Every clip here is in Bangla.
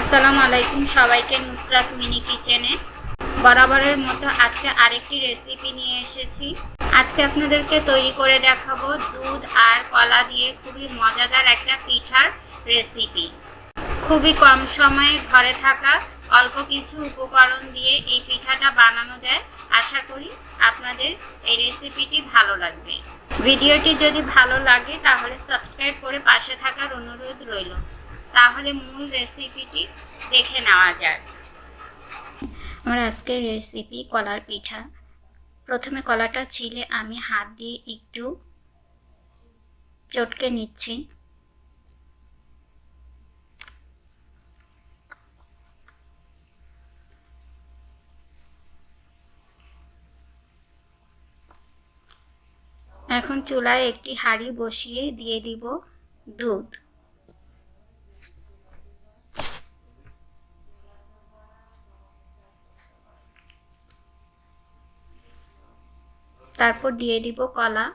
আসসালামু আলাইকুম সবাইকে নুসরাত মিনি কিচেনে। বরাবরের মতো আজকে আরেকটি রেসিপি নিয়ে এসেছি। আজকে আপনাদেরকে তৈরি করে দেখাবো দুধ আর কলা দিয়ে খুবই মজাদার একটা পিঠার রেসিপি খুবই কম সময়ে ঘরে থাকা অল্প কিছু উপকরণ দিয়ে এই পিঠাটা বানানো যায়। আশা করি আপনাদের এই রেসিপিটি ভালো লাগবে। ভিডিওটি যদি ভালো লাগে তাহলে সাবস্ক্রাইব করে পাশে থাকার অনুরোধ রইল। তাহলে মূল রেসিপিটি দেখে নেওয়া যাক। আমার আজকের রেসিপি কলার পিঠা। প্রথমে কলাটা ছিলে আমি হাত দিয়ে একটু চটকে নিচ্ছি। এখন চুলায় একটি হাঁড়ি বসিয়ে দিয়ে দিব দুধ। তারপর দিয়ে দিব কলা।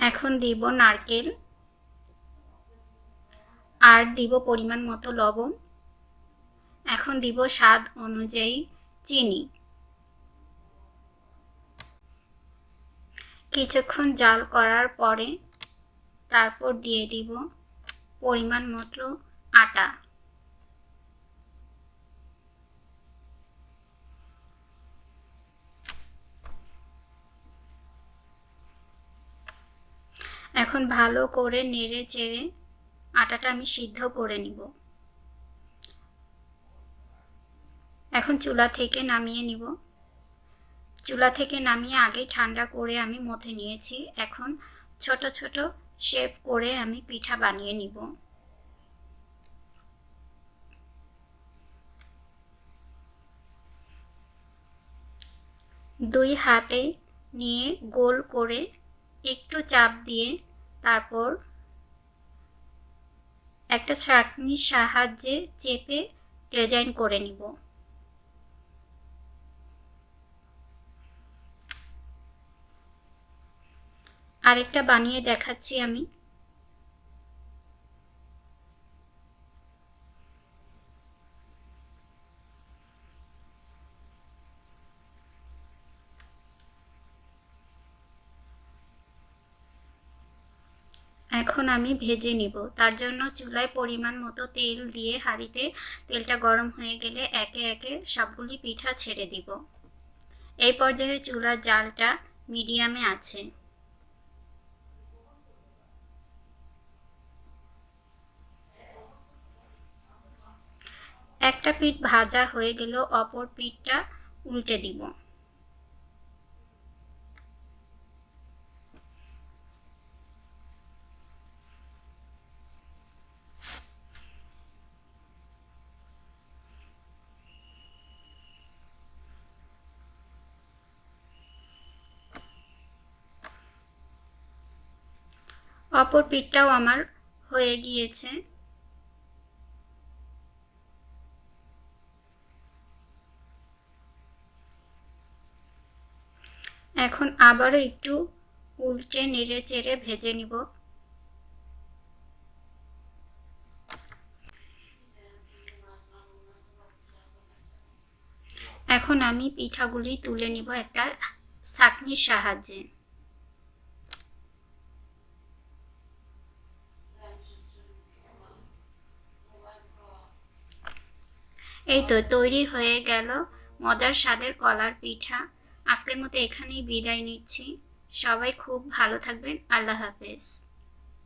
এখন দিব নারকেল। আর দিব পরিমাণ মতো লবণ। এখন দিব স্বাদ অনুযায়ী চিনি। কিছুক্ষণ জাল করার পরে তারপর দিয়ে দিব পরিমাণ মতো আটা। এখন ভালো করে নেড়ে চেড়ে আটাটা আমি সিদ্ধ করে নিব। এখন চুলা থেকে নামিয়ে নিব। চুলা থেকে নামিয়ে আগে ঠান্ডা করে আমি মথে নিয়েছি। এখন ছোট ছোট শেপ করে আমি পিঠা বানিয়ে নিব। দুই হাতে নিয়ে গোল করে একটু চাপ দিয়ে তারপর একটা ছাঁকনির সাহায্যে চেপে ডিজাইন করে নিব। আরেকটা বানিয়ে দেখাচ্ছি আমি। এখন আমি ভেজে নিব। তার জন্য চুলায় পরিমাণ মতো তেল দিয়ে হাঁড়িতে তেলটা গরম হয়ে গেলে একে একে সবগুলি পিঠা ছেড়ে দিব। এই পর্যায়ে চুলার জালটা মিডিয়ামে আছে। একটা পিঠ ভাজা হয়ে গেল অপর পিঠটা উল্টে দিব। অপর পিঠটাও আমার হয়ে গিয়েছে। এখন আবারও একটু উল্টে নেড়ে চেড়ে ভেজে নিব। এখন আমি পিঠাগুলি তুলে নিব একটা ছাকনির সাহায্যে। এই তো তৈরি হয়ে গেল মজার স্বাদের কলার পিঠা। আজকের মতো এখানেই বিদায় নিচ্ছি। সবাই খুব ভালো থাকবেন। আল্লাহ হাফেজ।